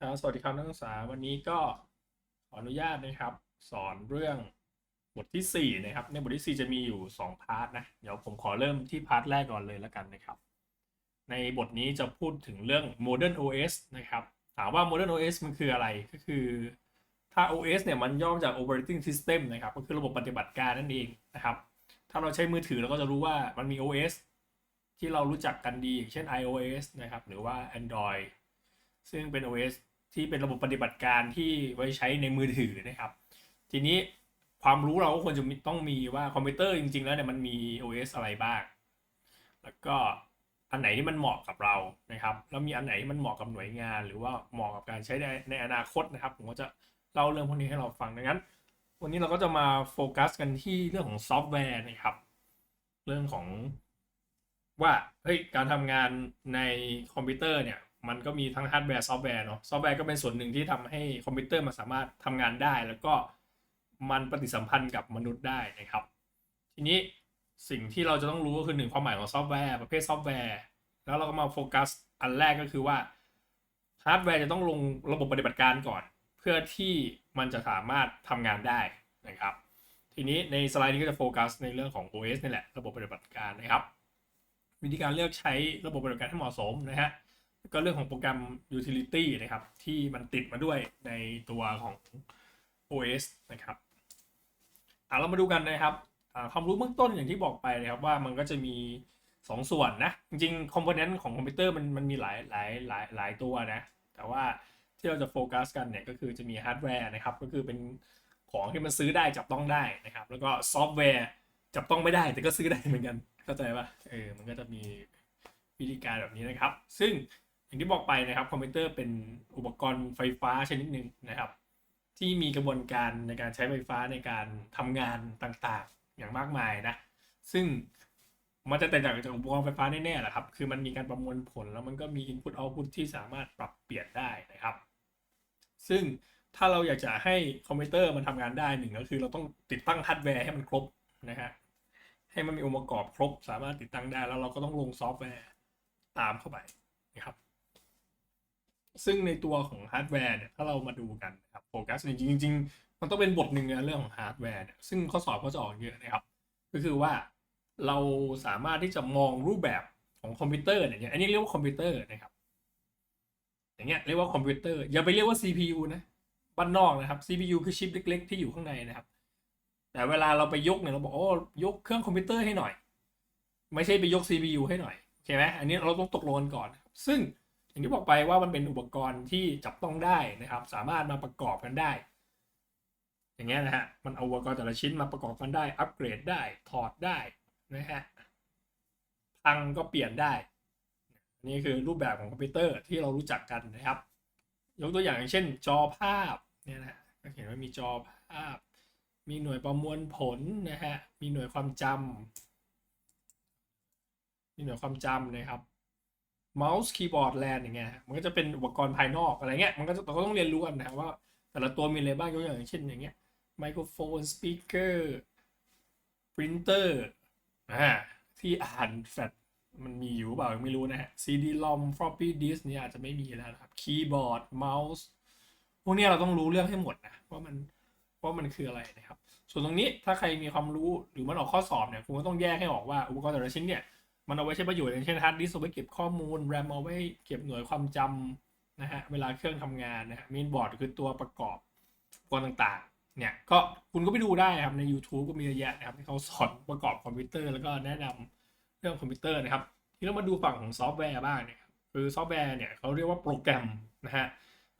ครับสวัสดีครับนักศึกษาวันนี้ก็ขออนุญาตนะครับ สอนเรื่องบทที่ 4 นะครับ ในบทที่ 4 จะมีอยู่ 2 พาร์ทนะ เดี๋ยวผมขอเริ่มที่พาร์ทแรกก่อนเลยแล้วกันนะครับ ในบทนี้จะพูดถึงเรื่อง Modern OS นะครับ ถามว่า Modern OS มันคืออะไรก็คือ ถ้า OS เนี่ยมันย่อมาจาก Operating System นะครับ ก็คือระบบปฏิบัติการนั่นเองนะครับ ถ้าเราใช้มือถือเราก็จะรู้ว่ามันมี OS ที่เรารู้จักกันดีอย่างเช่น iOS นะครับหรือว่า Android ซึ่งเป็น OS ที่เป็นระบบปฏิบัติการที่ไว้ใช้ในมือถือนะครับ ทีนี้ความรู้เราก็ควรจะต้องมีว่าคอมพิวเตอร์จริง ๆ แล้วเนี่ยมันมี OS อะไรบ้าง แล้วก็อันไหนที่มันเหมาะกับเรานะครับ แล้วมีอันไหนที่มันเหมาะกับหน่วยงาน หรือว่าเหมาะกับการใช้ในในอนาคตนะครับ ผมก็จะเล่าเรื่องพวกนี้ให้เราฟังดังนั้น วันนี้เราก็จะมาโฟกัสกันที่เรื่องของซอฟต์แวร์นะครับ เรื่องของว่าเฮ้ยการทำงานในคอมพิวเตอร์เนี่ย มันก็มีทั้งฮาร์ดแวร์ซอฟต์แวร์เนาะซอฟต์แวร์ก็เป็นส่วนหนึ่งที่ทำให้คอมพิวเตอร์มันสามารถทำงานได้ แล้วก็มันปฏิสัมพันธ์กับมนุษย์ได้นะครับ ทีนี้สิ่งที่เราจะต้องรู้ก็คือหนึ่งความหมายของซอฟต์แวร์ประเภทซอฟต์แวร์ แล้วเราก็มาโฟกัสอันแรกก็คือว่าฮาร์ดแวร์จะต้องลงระบบปฏิบัติการก่อน เพื่อที่มันจะสามารถทำงานได้นะครับ ทีนี้ในสไลด์นี้ก็จะโฟกัสในเรื่องของ OS นี่แหละระบบปฏิบัติการนะครับ วิธีการเลือกใช้ระบบปฏิบัติการให้เหมาะสมนะฮะ ก็เรื่องของโปรแกรม utility นะครับ ที่มันติดมาด้วยในตัวของ OS นะครับอะเรามาดูกันนะครับความรู้เบื้องต้นอย่างที่บอกไปนะครับว่ามันก็จะมี 2 ส่วนนะ จริงๆคอมโพเนนต์ของคอมพิวเตอร์มันมันมีหลายหลายหลายหลายตัวนะ แต่ว่าที่เราจะโฟกัสกันเนี่ยก็คือจะมีฮาร์ดแวร์นะครับ ก็คือเป็นของที่มันซื้อได้จับต้องได้นะครับ แล้วก็ซอฟต์แวร์จับต้องไม่ได้แต่ก็ซื้อได้เหมือนกันเข้าใจปะเออมันก็จะมีวิธีการแบบนี้นะครับ ซึ่ง อย่างที่บอกไปนะครับคอมพิวเตอร์เป็นอุปกรณ์ไฟฟ้าชนิดหนึ่งนะครับ ที่มีกระบวนการในการใช้ไฟฟ้าในการทำงานต่างๆอย่างมากมายนะ ซึ่งมันจะแตกต่างจากอุปกรณ์ไฟฟ้าแน่ๆแหละครับ คือมันมีการประมวลผลแล้วมันก็มี input output ที่สามารถปรับเปลี่ยนได้นะครับ ซึ่งถ้าเราอยากจะให้คอมพิวเตอร์มันทำงานได้หนึ่งก็คือเราต้องติดตั้งฮาร์ดแวร์ให้มันครบนะฮะ ให้มันมีองค์ประกอบครบ สามารถติดตั้งได้แล้วเราก็ต้องลงซอฟต์แวร์ตามเข้าไปนะครับ ซึ่งในตัวของฮาร์ดแวร์เนี่ยถ้าเรามาดูกันนะครับโฟกัสจริงๆจริงมันต้องเป็นบทหนึ่งในเรื่องของฮาร์ดแวร์เนี่ยซึ่งข้อสอบก็จะออกเยอะนะครับ ก็คือว่าเราสามารถที่จะมองรูปแบบของคอมพิวเตอร์เนี่ยอันนี้เรียกว่าคอมพิวเตอร์นะครับ อย่างเงี้ยเรียกว่าคอมพิวเตอร์อย่าไปเรียกว่า CPU นะบ้านนอกนะครับ CPU คือชิปเล็ก ๆ ที่อยู่ข้างในนะครับ แต่เวลาเราไปยกเนี่ยเราบอกโอ้ยกเครื่องคอมพิวเตอร์ให้หน่อย ไม่ใช่ไปยก CPU ให้หน่อยโอเคไหมอันนี้เราต้องตกลงกันก่อน ซึ่ง อย่างที่บอกไปว่ามันเป็นอุปกรณ์ที่จับต้องได้นะครับ สามารถมาประกอบกันได้ อย่างเงี้ยนะฮะมันเอาอุปกรณ์แต่ละชิ้นมาประกอบกันได้ อัปเกรดได้ถอดได้นะฮะพังก็เปลี่ยนได้ นี่คือรูปแบบของคอมพิวเตอร์ที่เรารู้จักกันนะครับ ยกตัวอย่างางเช่น จอภาพเนี่ยนะก็เห็นว่ามีจอภาพ มีหน่วยประมวลผลนะฮะมีหน่วยความจำมีหน่วยความจำนะครับ เมาส์คีย์บอร์ดแลนอย่างเงี้ยมันก็จะเป็นอุปกรณ์ภายนอกอะไรเงี้ยมันก็เราก็ต้องเรียนรู้กันนะครับว่า แต่ละตัวมีอะไรบ้างยกอย่างเช่นอย่างเงี้ยไมโครโฟนสปีกเกอร์ปรินเตอร์อ่าที่อ่านแฟลชมันมีอยู่เปล่าไม่รู้นะฮะ CD ROM floppy disk เนี่ยอาจจะไม่มีแล้วนะครับคีย์บอร์ดเมาส์พวกนี้เราต้องรู้เรื่องให้หมดนะว่ามันว่ามันคืออะไรนะครับ ส่วนตรงนี้ถ้าใครมีความรู้หรือมันออกข้อสอบเนี่ยคุณก็ต้องแยกให้ออกว่าอุปกรณ์แต่ละชิ้นเนี่ย มันเอาไว้ใช้ประโยชน์อย่างเช่นฮาร์ดดิสก์เอาไว้เก็บข้อมูลแรมเอาไว้เก็บหน่วยความจำนะฮะเวลาเครื่องทำงานนะฮะเมนบอร์ดคือตัวประกอบกรณ์ต่างๆ เนี่ยก็คุณก็ไปดูได้นะครับใน YouTube ก็มีเยอะแยะนะครับที่เขาสอนประกอบคอมพิวเตอร์แล้วก็แนะนำเรื่องคอมพิวเตอร์นะครับ ทีนี้มาดูฝั่งของซอฟต์แวร์บ้างเนี่ยคือซอฟต์แวร์เนี่ยเขาเรียกว่าโปรแกรมนะฮะ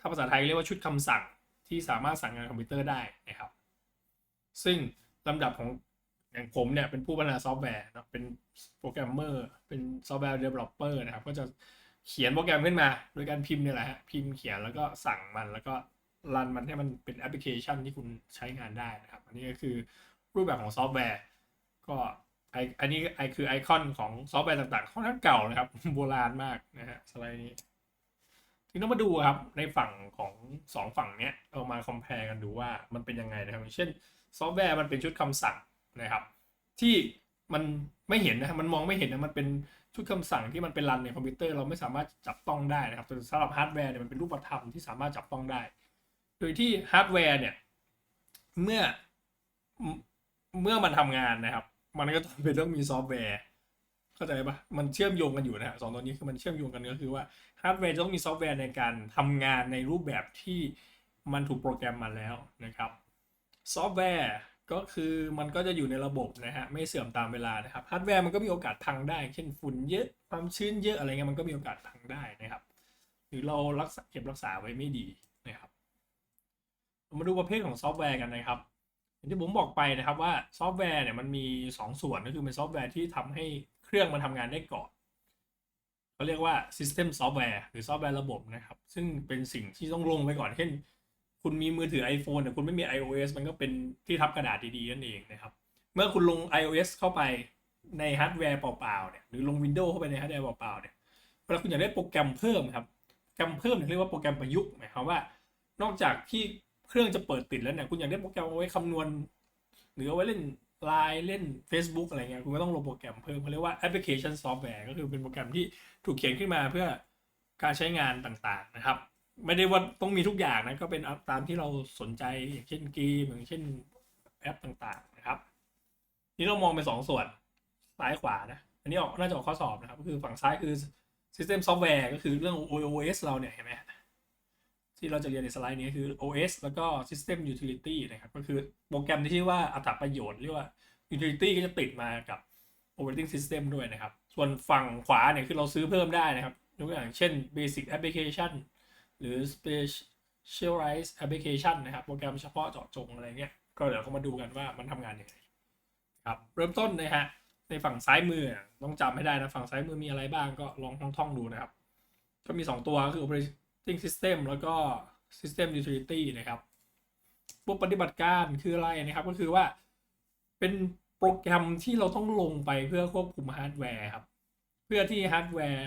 ถ้าภาษาไทยเรียกว่าชุดคำสั่งที่สามารถสั่งงานคอมพิวเตอร์ได้นะครับ ซึ่งลำดับของ อย่างผมเนี่ยเป็นผู้พัฒนาซอฟต์แวร์เนาะเป็นโปรแกรมเมอร์เป็นซอฟต์แวร์เดเวลลอปเปอร์นะครับ ก็จะเขียนโปรแกรมขึ้นมา โดยการพิมพ์เนี่ยแหละฮะพิมพ์เขียนแล้วก็สั่งมันแล้วก็รันมันให้มันเป็นแอปพลิเคชันที่คุณใช้งานได้นะครับ อันนี้ก็คือรูปแบบของซอฟต์แวร์ ก็ไออันนี้ไอคือไอคอนของซอฟต์แวร์ต่างๆค่อนข้างเก่านะครับ โบราณมากนะฮะสไลด์นี้ทีนี้มาดูครับในฝั่งของสองฝั่งเนี้ยเอามาคอมเพลกันดูว่ามันเป็นยังไงนะครับเช่นซอฟต์แวร์มันเป็นชุดคำสั่ง นะครับ ที่มันไม่เห็นนะมันมองไม่เห็นนะมันเป็นชุดคำสั่งที่มันเป็นรันในคอมพิวเตอร์เราไม่สามารถจับต้องได้นะครับแต่สำหรับฮาร์ดแวร์เนี่ยมันเป็นรูปธรรมที่สามารถจับต้องได้ โดยที่ฮาร์ดแวร์เนี่ยเมื่อเมื่อมันทำงานนะครับ มันก็ต้องเป็นต้องมีซอฟต์แวร์เข้าใจปะมันเชื่อมโยงกันอยู่นะฮะสองตัวนี้คือมันเชื่อมโยงกันก็คือว่าฮาร์ดแวร์จะต้องมีซอฟต์แวร์ในการทำงานในรูปแบบที่มันถูกโปรแกรมมาแล้วนะครับ ซอฟต์แวร์ ก็คือมันก็จะอยู่ในระบบนะฮะไม่เสื่อมตามเวลานะครับฮาร์ดแวร์มันก็มีโอกาสพังได้ เช่นฝุ่นเยอะความชื้นเยอะอะไรเงี้ยมันก็มีโอกาสพังได้นะครับ หรือเรารักษาเก็บรักษาไว้ไม่ดีนะครับ มาดูประเภทของซอฟต์แวร์กันนะครับอย่างที่ผมบอกไปนะครับว่าซอฟต์แวร์เนี่ยมันมี 2 ส่วนก็คือเป็นซอฟต์แวร์ที่ทำให้เครื่องมันทำงานได้ก่อนเขาเรียกว่า System Software หรือซอฟต์แวร์ระบบนะครับ ซึ่งเป็นสิ่งที่ต้องลงไว้ก่อนเช่น คุณมีมือถือ iPhone แต่คุณไม่มี iOS มันก็เป็นที่ทับกระดาษดีๆนั่นเองนะครับ เมื่อคุณลง iOS เข้าไปในฮาร์ดแวร์เปล่าๆเนี่ยหรือลง Windows เข้าไปในฮาร์ดแวร์เปล่าๆเนี่ยเวลาคุณอยากได้โปรแกรมเพิ่มครับโปรแกรมเพิ่มเรียกว่าโปรแกรมประยุกต์หมายความว่า นอกจากที่เครื่องจะเปิดติดแล้วเนี่ยคุณอยากได้โปรแกรมเอาไว้คำนวณ หรือเอาไว้เล่นไลน์เล่น Facebook อะไรเงี้ยคุณก็ต้องลงโปรแกรมเพิ่มเขาเรียกว่าแอปพลิเคชันซอฟต์แวร์ก็คือเป็นโปรแกรมที่ถูกเขียนขึ้นมาเพื่อการใช้งานต่างๆนะครับ ไม่ได้ว่าต้องมีทุกอย่างนะก็เป็นตามที่เราสนใจอย่างเช่นเกมอย่างเช่นแอปต่างๆนะครับ นี่เรามองเป็นสองส่วนซ้ายขวานะ อันนี้ออกน่าจะออกข้อสอบนะครับก็คือฝั่งซ้ายคือ System Software ก็คือเรื่อง OS เราเนี่ยเห็นไหมที่เราจะเรียนในสไลด์นี้คือ OS แล้วก็ System Utility นะครับ ก็คือโปรแกรมที่ชื่อว่าอัตราประโยชน์เรียกว่า Utility ก็จะติดมากับ Operating System ด้วยนะครับ ส่วนฝั่งขวาเนี่ยคือเราซื้อเพิ่มได้นะครับยกตัวอย่างเช่น Basic Application หรือ Specialized Application นะครับ โปรแกรมเฉพาะเจาะจงอะไรเงี้ย ก็เดี๋ยวเรามาดูกันว่ามันทำงานยังไงครับเริ่มต้นนะฮะในฝั่งซ้ายมือต้องจำให้ได้นะ ฝั่งซ้ายมือมีอะไรบ้างก็ลองท่องๆดูนะครับ ก็มี 2 ตัวคือ Operating System แล้วก็ System Utility นะครับพวกปฏิบัติการคืออะไรนะครับ ก็คือว่าเป็นโปรแกรมที่เราต้องลงไปเพื่อควบคุมฮาร์ดแวร์ครับ เพื่อที่ฮาร์ดแวร์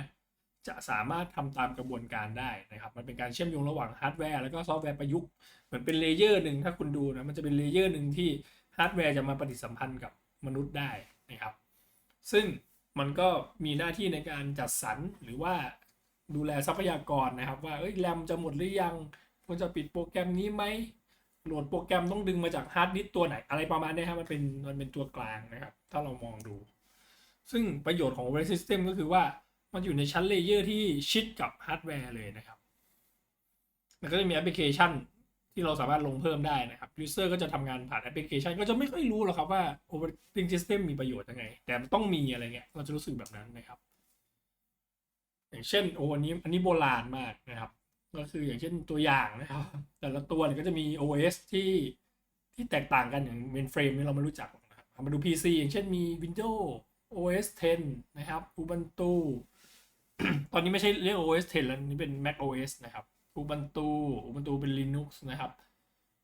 จะสามารถทำตามกระบวนการได้นะครับ มันเป็นการเชื่อมโยงระหว่างฮาร์ดแวร์แล้วก็ซอฟต์แวร์ประยุกต์เหมือนเป็นเลเยอร์หนึ่งถ้าคุณดูนะมันจะเป็นเลเยอร์หนึ่งที่ฮาร์ดแวร์จะมาปฏิสัมพันธ์กับมนุษย์ได้นะครับ ซึ่งมันก็มีหน้าที่ในการจัดสรรหรือว่าดูแลทรัพยากรนะครับ ว่าเอ้ยแรมจะหมดหรือยังควรจะปิดโปรแกรมนี้ไหมโหลดโปรแกรมต้องดึงมาจากฮาร์ดดิสตัวไหนอะไรประมาณนี้ครับมันเป็นมันเป็นตัวกลางนะครับ ถ้าเรามองดู ซึ่งประโยชน์ของ Operating System ก็คือว่า มันอยู่ในชั้นเลเยอร์ที่ชิดกับฮาร์ดแวร์เลยนะครับแล้วก็จะมีแอปพลิเคชันที่เราสามารถลงเพิ่มได้นะครับ User ก็จะทำงานผ่านแอปพลิเคชัน ก็จะไม่ค่อยรู้หรอกครับว่า Operating System มีประโยชน์ยังไง แต่ต้องมีอะไรเงี้ย เราจะรู้สึกแบบนั้นนะครับ อย่างเช่นโอ้อันนี้อันนี้โบราณมากนะครับ ก็คืออย่างเช่นตัวอย่างนะครับ แต่ละตัวเนี่ยก็จะมี OS ที่ที่แตกต่างกันอย่าง mainframe นี่เราไม่รู้จักนะครับมาดู PC อย่างเช่นมี Windows OS 10 นะครับ Ubuntu ตอนนี้ไม่ใช่เรียก OS 10 แล้วนี่เป็น Mac OS นะครับ Ubuntu Ubuntu เป็น Linux นะครับ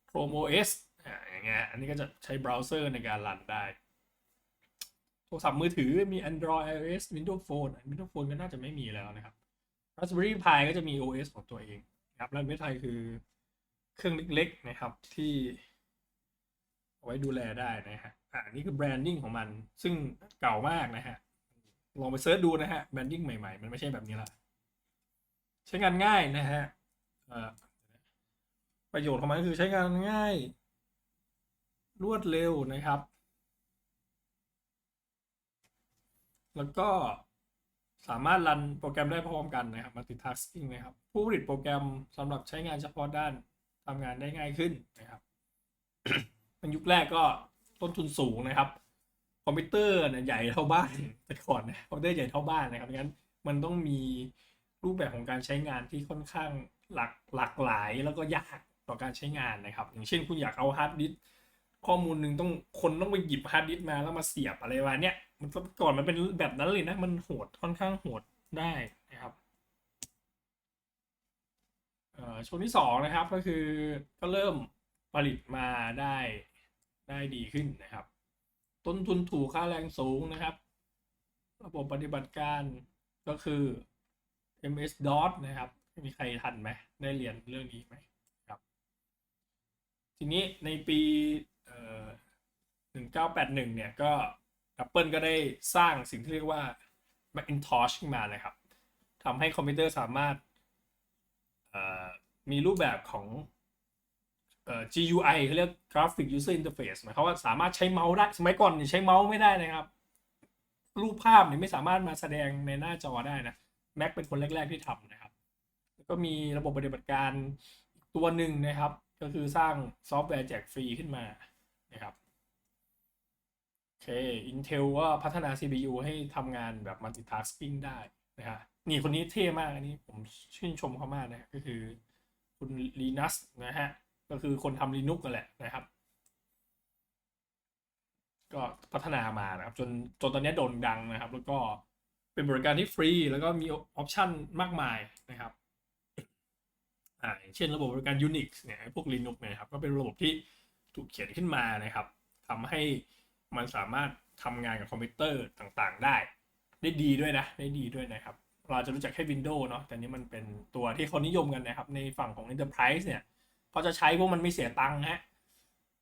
Chrome OS อ่าอย่างเงี้ยอันนี้ก็จะใช้เบราว์เซอร์ในการรันได้ โทรศัพท์มือถือมี Android iOS Windows Phone Windows Phone ก็น่าจะไม่มีแล้วนะครับ Raspberry Pi ก็จะมี OS ของตัวเองนะครับแล้วไม่ไทยคือเครื่องเล็กๆนะครับที่เอาไว้ดูแลได้นะฮะอ่านี่คือแบรนดิ้งของมัน ซึ่งเก่ามากนะฮะ ลองไปเซิร์ชดูนะฮะแบรนดิ้งใหม่ๆ มันไม่ใช่แบบนี้ละใช้งานง่ายนะฮะประโยชน์ของมันคือใช้งานง่าย รวดเร็วนะครับ แล้วก็สามารถรันโปรแกรมได้พร้อมกันนะครับ multitasking นะครับ ผู้ผลิตโปรแกรมสำหรับใช้งานเฉพาะด้านทำงานได้ง่ายขึ้นนะครับในยุคแรกก็ต้นทุนสูงนะครับ คอมพิวเตอร์เนี่ยใหญ่เท่าบ้านแต่ก่อนนะคอมพิวเตอร์ใหญ่เท่าบ้านนะครับงั้นมันต้องมีรูปแบบของการใช้งานที่ค่อนข้างหลากหลากหลายแล้วก็ยากต่อการใช้งานนะครับ อย่างเช่นคุณอยากเอาฮาร์ดดิสก์ข้อมูลหนึ่งต้องคนต้องไปหยิบฮาร์ดดิสก์มาแล้วมาเสียบอะไรวะเนี่ยมันก่อนมันเป็นแบบนั้นเลยนะมันโหดค่อนข้างโหดได้นะครับช่วงที่สองนะครับก็คือก็เริ่มผลิตมาได้ได้ดีขึ้นนะครับ ต้นทุนถูกค่าแรงสูงนะครับ ระบบปฏิบัติการก็คือ MS DOS นะครับ มีใครทันไหมได้เรียนเรื่องนี้ไหมครับ ทีนี้ในปีเอ่อ1981เนี่ยก็ Apple ก็ได้สร้างสิ่งที่เรียกว่า Macintosh ขึ้นมานะครับทำให้คอมพิวเตอร์สามารถมีรูปแบบของ GUI เขาเรียก Graphic User Interface หมายความว่าสามารถใช้เมาส์ได้ สมัยก่อนเนี่ยใช้เมาส์ไม่ได้นะครับ รูปภาพเนี่ยไม่สามารถมาแสดงในหน้าจอได้นะ Mac เป็นคนแรก ๆที่ทำนะครับ แล้วก็มีระบบปฏิบัติการตัวหนึ่งนะครับ ก็คือสร้างซอฟต์แวร์แจกฟรีขึ้นมานะครับโอเค Intel ก็พัฒนา CPU ให้ทำงานแบบ multitasking ได้นะฮะนี่คนนี้เท่มากอันนี้ผมชื่นชมเขามากนะก็คือคุณลีนัสนะฮะ ก็คือคนทำ Linux กันแหละนะครับ ก็พัฒนามานะครับ จนจนตอนนี้โด่งดังนะครับ แล้วก็เป็นบริการที่ฟรี แล้วก็มีออปชันมากมายนะครับอ่าเช่นระบบบริการ Unix เนี่ยพวก Linux เนี่ยนะครับ ก็เป็นระบบที่ถูกเขียนขึ้นมานะครับทำให้มันสามารถทำงานกับคอมพิวเตอร์ต่างๆ ได้ ได้ดีด้วยนะ ได้ดีด้วยนะครับ เราจะรู้จักแค่ Windows เนาะแต่นี้มันเป็นตัวที่เขานิยมกันนะครับ ในฝั่งของ Enterprise เนี่ย เขาจะใช้พวกมันไม่เสียตังค์ฮะ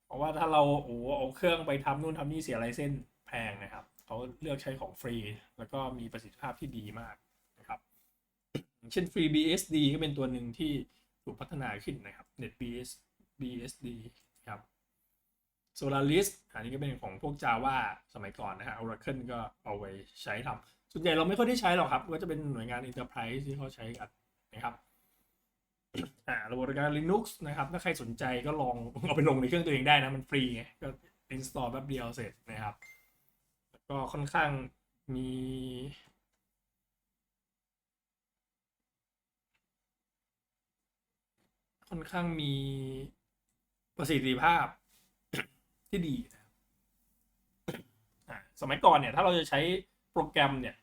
เพราะว่าถ้าเราโอ้โหเอาเครื่องไปทำนู่นทำนี่เสียไรเส้นแพงนะครับเขาเลือกใช้ของฟรี แล้วก็มีประสิทธิภาพที่ดีมากนะครับ เช่น FreeBSD ก็เป็นตัวหนึ่งที่ถูกพัฒนาขึ้นนะครับ NetBS BSD ครับ Solaris อันนี้ก็เป็นของพวก Java สมัยก่อนนะฮะ Oracle ก็เอาไว้ใช้ทำส่วนใหญ่เราไม่ค่อยได้ใช้หรอกครับ ก็จะเป็นหน่วยงาน Enterprise ที่เขาใช้กันนะครับ อ่าระบบการ Linux นะครับ ถ้าใครสนใจก็ลองเอาไปลงในเครื่องตัวเองได้นะ มันฟรีไงก็ install แป๊บเดียวเสร็จนะครับ ก็ค่อนข้างมี ค่อนข้างมีประสิทธิภาพที่ดีนะสมัยก่อนเนี่ย ถ้าเราจะใช้โปรแกรมเนี่ย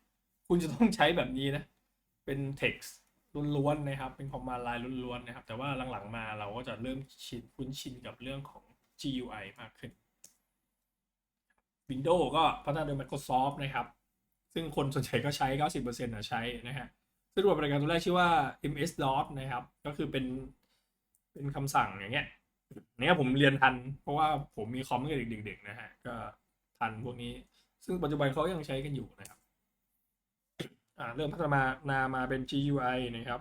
คุณจะต้องใช้แบบนี้นะ เป็น text ล้วนๆนะครับ เป็นคอมมานด์ไลน์ล้วนๆนะครับ แต่ว่าหลังๆมาเราก็จะเริ่มชินคุ้นชินกับเรื่องของ GUI มากขึ้น Windows ก็พัฒนาโดย Microsoft นะครับ ซึ่งคนส่วนใหญ่ก็ใช้ 90%นะใช้นะฮะซึ่งระบบบริการตัวแรกชื่อว่า MS-DOS นะครับ ก็คือเป็นเป็นคำสั่งอย่างเงี้ยเนี่ยผมเรียนทัน เพราะว่าผมมีคอมตั้งแต่เด็กๆนะฮะ ก็ทันพวกนี้ ซึ่งปัจจุบันเขายังใช้กันอยู่นะครับ เริ่มพัฒนานามาเป็น GUI นะครับ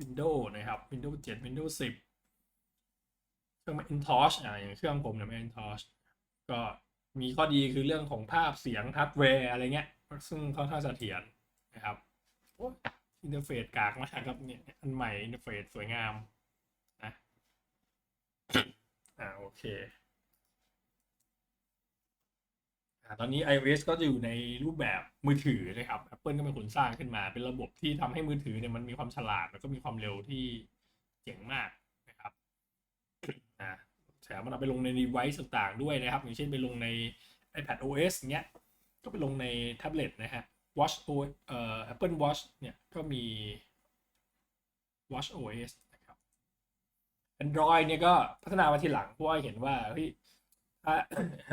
Windows นะครับ Windows 7 Windows 10 เครื่อง Macintosh อ่าอย่างเครื่องผมเนี่ย Macintosh ก็มีข้อดีคือเรื่องของภาพเสียงฮาร์ดแวร์อะไรเงี้ย ซึ่งค่อนข้างเสถียรนะครับโอ้ยอินเทอร์เฟซกากมากครับเนี่ยอันใหม่อินเทอร์เฟซสวยงามนะอ่าโอเค อ่า ตอนนี้ iOS ก็จะอยู่ในรูปแบบมือถือนะครับ Apple ก็เป็นคนสร้างขึ้นมา เป็นระบบที่ทำให้มือถือเนี่ยมันมีความฉลาด แล้วก็มีความเร็วที่เจ๋งมากนะครับอ่าแถมมันเอาไปลงใน device ต่างๆด้วยนะครับ อย่างเช่นไปลงใน iPad OS เงี้ย ก็ไปลงในแท็บเล็ตนะฮะ Watch OS เอ่อ Apple Watch เนี่ยก็มี Watch OS นะครับ Android เนี่ยก็พัฒนามาทีหลังเพราะว่าเห็นว่าเฮ้ย ถ้า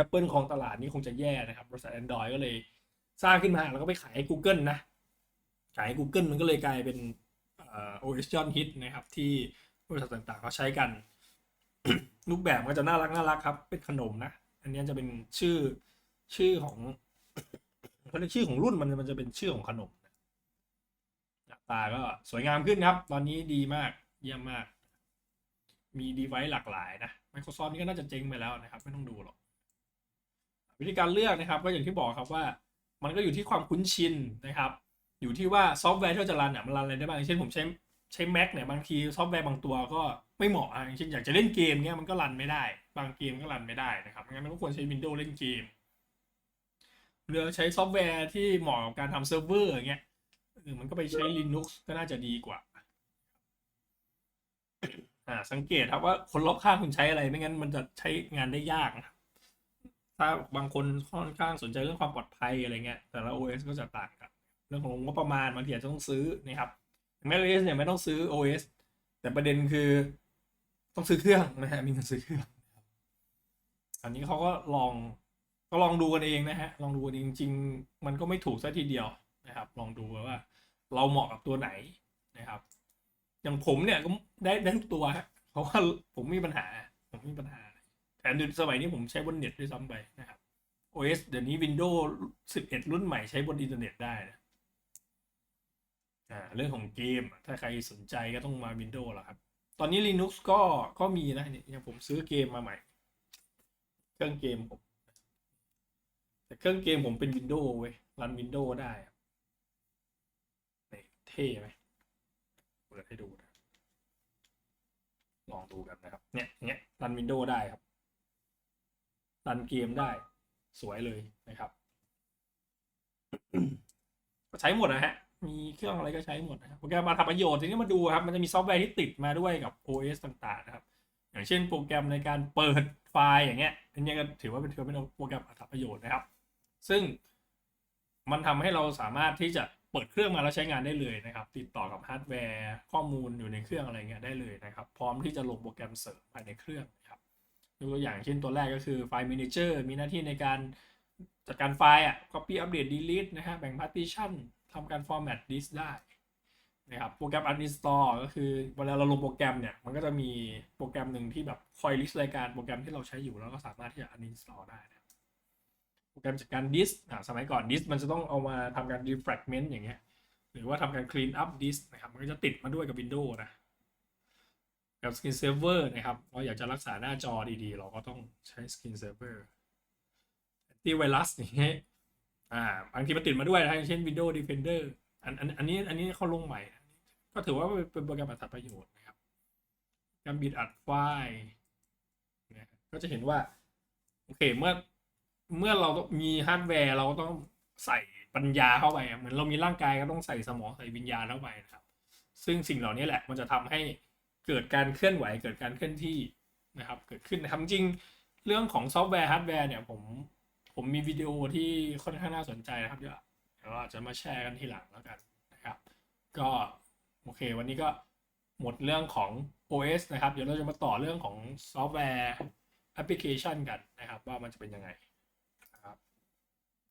Apple ของตลาดนี้คงจะแย่นะครับบริษัท Android ก็เลยสร้างขึ้นมาแล้วก็ไปขายให้ Google นะ ขายให้ Google มันก็เลยกลายเป็นเอ่อ OS ยอดฮิตนะครับ ที่บริษัทต่างๆเขาใช้กัน รูปแบบก็จะน่ารักน่ารักครับ เป็นขนมนะ อันนี้จะเป็นชื่อชื่อของเขาเรียกชื่อของรุ่นมันมันจะเป็นชื่อของขนมหน้าตาก็สวยงามขึ้นครับ ตอนนี้ดีมากเยี่ยมมาก มีดีไวซ์หลากหลายนะ Microsoft นี่ก็น่าจะเจ๊งไปแล้วนะครับ ไม่ต้องดูหรอก วิธีการเลือกนะครับ ก็อย่างที่บอกครับว่า มันก็อยู่ที่ความคุ้นชินนะครับ อยู่ที่ว่าซอฟต์แวร์ที่เราจะรันเนี่ยมันรันอะไรได้บ้างเช่นผมใช้ใช้ Mac เนี่ยบางทีซอฟต์แวร์บางตัวก็ไม่เหมาะอะอย่างเช่นอยากจะเล่นเกมเนี่ยมันก็รันไม่ได้ บางเกมก็รันไม่ได้นะครับงั้นเราก็ควรใช้ Windows เล่นเกมหรือใช้ซอฟต์แวร์ที่เหมาะกับการทำเซิร์ฟเวอร์อย่างเงี้ยเออมันก็ไปใช้ Linux ก็น่าจะดีกว่า อ่าสังเกตครับว่าคนรอบข้างคุณใช้อะไรไม่งั้นมันจะใช้งานได้ยากนะถ้าบางคนค่อนข้างสนใจเรื่องความปลอดภัยอะไรเงี้ยแต่ละ OS ก็จะต่างกันเรื่องของงบประมาณบางทีอาจจะต้องซื้อนะครับ Mac OS เนี่ยไม่ต้องซื้อ OS แต่ประเด็นคือต้องซื้อเครื่องนะฮะมีเงินซื้อเครื่องอันนี้เขาก็ลองก็ลองดูกันเองนะฮะลองดูกันเองจริง ๆ มันก็ไม่ถูกซะทีเดียวนะครับ ลองดูว่าเราเหมาะกับตัวไหนนะครับ อย่างผมเนี่ยก็ได้ได้ทุกตัวฮะเพราะว่าผมมีปัญหา ผมมีปัญหาแทแต่ดูสมัยนี้ผมใช้บนเน็ตด้วยซ้ำไปนะครับ OS เดี๋ยวนี้ Windows 11 รุ่นใหม่ใช้บนอินเทอร์เน็ตได้นะอ่าเรื่องของเกม ถ้าใครสนใจก็ต้องมา Windows แล้วครับ ตอนนี้ Linux ก็ก็มีนะเนี่ยอย่างผมซื้อเกมมาใหม่ เครื่องเกมผม แต่เครื่องเกมผมเป็น Windows เว้ยรัน Windows ได้อะนี่เท่ไหม ปิดให้ดูนะลองดูกันนะครับ เนี่ยเงี้ยรัน Windows ได้ครับ รันเกมได้ สวยเลยนะครับ ก็ใช้หมดนะฮะ มีเครื่องอะไรก็ใช้หมดนะครับโปรแกรมมาทำประโยชน์ทีนี้มาดูครับ มันจะมีซอฟต์แวร์ที่ติดมาด้วยกับ OS ต่างๆ นะครับ อย่างเช่นโปรแกรมในการเปิดไฟล์อย่างเงี้ยอันเนี้ยก็ถือว่าเป็นถือเป็นโปรแกรมอัตประโยชน์นะครับ ซึ่งมันทำให้เราสามารถที่จะ เปิดเครื่องมาแล้วใช้งานได้เลยนะครับ ติดต่อกับฮาร์ดแวร์ข้อมูลอยู่ในเครื่องอะไรเงี้ยได้เลยนะครับ พร้อมที่จะลงโปรแกรมเสริมภายในเครื่องนะครับยกตัวอย่างเช่นตัวแรกก็คือไฟล์ Manager มีหน้าที่ในการจัดการไฟล์อะ copy update delete นะฮะแบ่ง partition ทำการ format disk ได้นะครับโปรแกรม uninstall ก็คือเวลาเราลงโปรแกรมเนี่ย มันก็จะมีโปรแกรมหนึ่งที่แบบคอย list รายการโปรแกรมที่เราใช้อยู่แล้วก็สามารถที่จะ uninstall ได้นะ โปรแกรมจัดการดิสอ่าสมัยก่อนดิสมันจะต้องเอามาทำการ defragment อย่างเงี้ย หรือว่าทำการ clean up disk นะครับ มันก็จะติดมาด้วยกับ Windows นะ กับ Skin Saver นะครับ เราอยากจะรักษาหน้าจอดีๆ เราก็ต้องใช้ Skin Saver Antivirus อย่างเงี้ย อ่า บางทีมันติดมาด้วยนะเช่น Windows Defender อันอันอันนี้อันนี้เขาลงใหม่ ก็ถือว่าเป็นโปรแกรมอัตประโยชน์นะครับ การบิดอัดไฟล์นี่ยก็จะเห็นว่า โอเค เมื่อ เมื่อเรามีฮาร์ดแวร์เราก็ต้องใส่ปัญญาเข้าไปเหมือนเรามีร่างกายก็ต้องใส่สมองใส่วิญญาณเข้าไปนะครับ ซึ่งสิ่งเหล่านี้แหละมันจะทำให้เกิดการเคลื่อนไหวเกิดการเคลื่อนที่นะครับ เกิดขึ้นนะครับจริงเรื่องของซอฟต์แวร์ฮาร์ดแวร์เนี่ยผมผมมีวิดีโอที่ค่อนข้างน่าสนใจนะครับเดี๋ยวเดี๋ยวเราอาจจะมาแชร์กันทีหลังแล้วกันนะครับ ก็โอเค วันนี้ก็หมดเรื่องของ OS นะครับ เดี๋ยวเราจะมาต่อเรื่องของซอฟต์แวร์แอปพลิเคชันกันนะครับ ว่ามันจะเป็นยังไง